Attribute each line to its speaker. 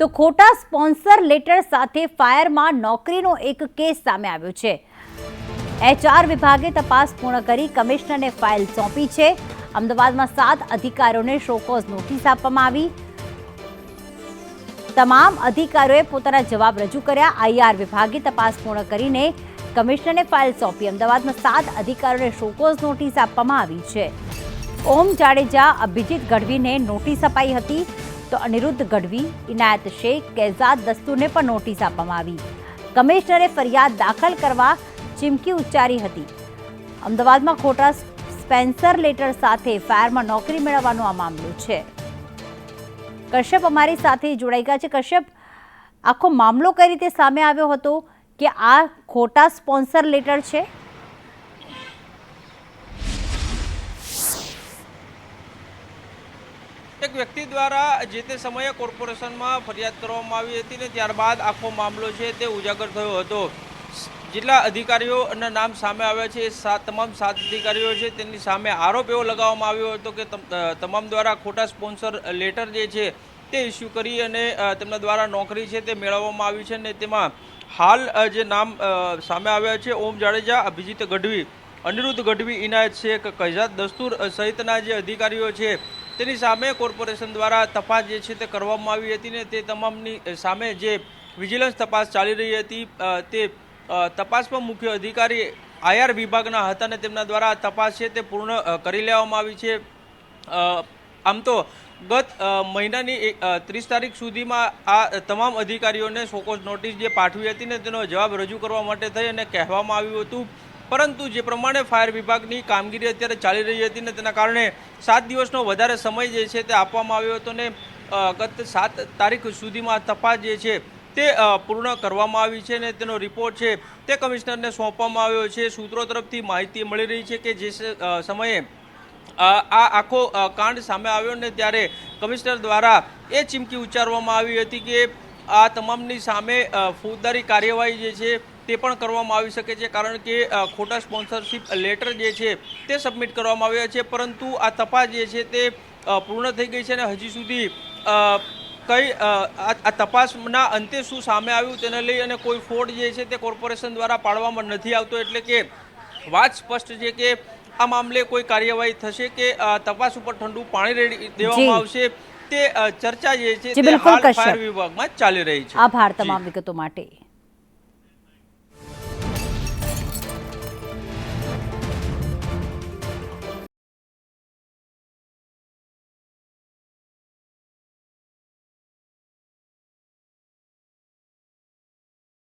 Speaker 1: તો ખોટા sponsor letter સાથે ફાયરમાં નોકરીનો એક કેસ સામે આવ્યો છે. એચઆર વિભાગે તપાસ પૂર્ણ કરી કમિશનરને ફાઇલ સોંપી છે. અમદાવાદમાં સાત અધિકારીઓને શોકોઝ નોટિસ આપવામાં આવી. તમામ અધિકારીઓએ પોતાના જવાબ રજૂ કર્યા. આઈઆર વિભાગે તપાસ પૂર્ણ કરીને કમિશનરને ફાઇલ સોંપી અમદાવાદમાં સાત અધિકારીઓને શોકોઝ નોટિસ આપવામાં આવી છે. ઓમ જાડેજા અભિજીત ગઢવીને નોટિસ અપાઈ હતી. તો અનિરુદ્ધ ગઢવી, ઇનાયત શેખ, કેઝાદ દસ્તુરને પણ નોટિસ આપવામાં આવી. કમિશનરે ફરિયાદ દાખલ કરવા ચીમકી ઉચ્ચારી હતી. અમદાવાદમાં ખોટા સ્પેન્સર લેટર સાથે ફાયરમાં નોકરી મેળવવાનો આ મામલો છે. કશ્યપ અમારી સાથે જોડાઈ ગયા છે. કશ્યપ, આખો મામલો કઈ રીતે સામે આવ્યો હતો કે આ ખોટા સ્પોન્સર લેટર છે?
Speaker 2: એક વ્યક્તિ દ્વારા જે તે સમયે કોર્પોરેશનમાં ફરિયાદ કરવામાં આવી હતી ને ત્યારબાદ આખો મામલો છે તે ઉજાગર થયો હતો. જેટલા અધિકારીઓના નામ સામે આવ્યા છે. સાત તમામ સાત અધિકારીઓ છે. તેની સામે આરોપ એવો લગાવવામાં આવ્યો હતો કે તમ- તમામ દ્વારા ખોટા સ્પોન્સર લેટર જે છે તે ઇસ્યુ કરી અને તેમના દ્વારા નોકરી છે તે મેળવવામાં આવી છે અને તેમાં હાલ જે નામ સામે આવ્યા છે ઓમ જાડેજા, અભિજીત ગઢવી, અનિરુદ્ધ ગઢવી, ઇનાયત શેખ, કૈજાત દસ્તુર સહિતના જે અધિકારીઓ છે તેની સામે કોર્પોરેશન દ્વારા તપાસ જે છે તે કરવામાં આવી હતી ને તે તમામની સામે જે વિજિલન્સ તપાસ ચાલી રહી હતી તે તપાસમાં મુખ્ય અધિકારી આઈઆર વિભાગના હતા ને તેમના દ્વારા તપાસ છે તે પૂર્ણ કરી લેવામાં આવી છે. આમ તો ગત મહિનાની ત્રીસ તારીખ સુધીમાં આ તમામ અધિકારીઓને શોકોઝ નોટિસ જે પાઠવી હતી ને તેનો જવાબ રજૂ કરવા માટે થઈ અને કહેવામાં આવ્યું હતું પરંતુ જે પ્રમાણે ફાયર વિભાગની કામગીરી અત્યારે ચાલી રહી હતી ને તેના કારણે સાત દિવસનો વધારે સમય જે છે તે આપવામાં આવ્યો હતો ને ગત સાત તારીખ સુધીમાં તપાસ જે છે તે પૂર્ણ કરવામાં આવી છે ને તેનો રિપોર્ટ છે તે કમિશનરને સોંપવામાં આવ્યો છે. સૂત્રો તરફથી માહિતી મળી રહી છે કે જે સમયે આ આખો કાંડ સામે આવ્યો ને ત્યારે કમિશનર દ્વારા એ ચીમકી ઉચ્ચારવામાં આવી હતી કે આ તમામની સામે ફોજદારી કાર્યવાહી જે છે તે પણ કરવામાં આવી શકે છે કારણ કે ખોટા સ્પોન્સરશિપ લેટર જે છે તે સબમિટ કરવામાં આવ્યા છે પરંતુ આ તપાસ જે છે તે પૂર્ણ થઈ ગઈ છે અને હજી સુધી કઈ આ તપાસના અંતે શું સામે આવ્યું તેને લઈ અને કોઈ ફોડ જે છે તે કોર્પોરેશન દ્વારા પાડવામાં નથી આવતો એટલે કે વાત સ્પષ્ટ છે કે આ મામલે કોઈ કાર્યવાહી થશે કે તપાસ ઉપર ઠંડુ પાણી રેડી દેવામાં આવશે તે ચર્ચા જે છે તે હાલ ફાયર વિભાગમાં ચાલી રહી છે.
Speaker 1: આભાર. તમામ વિગતો માટે.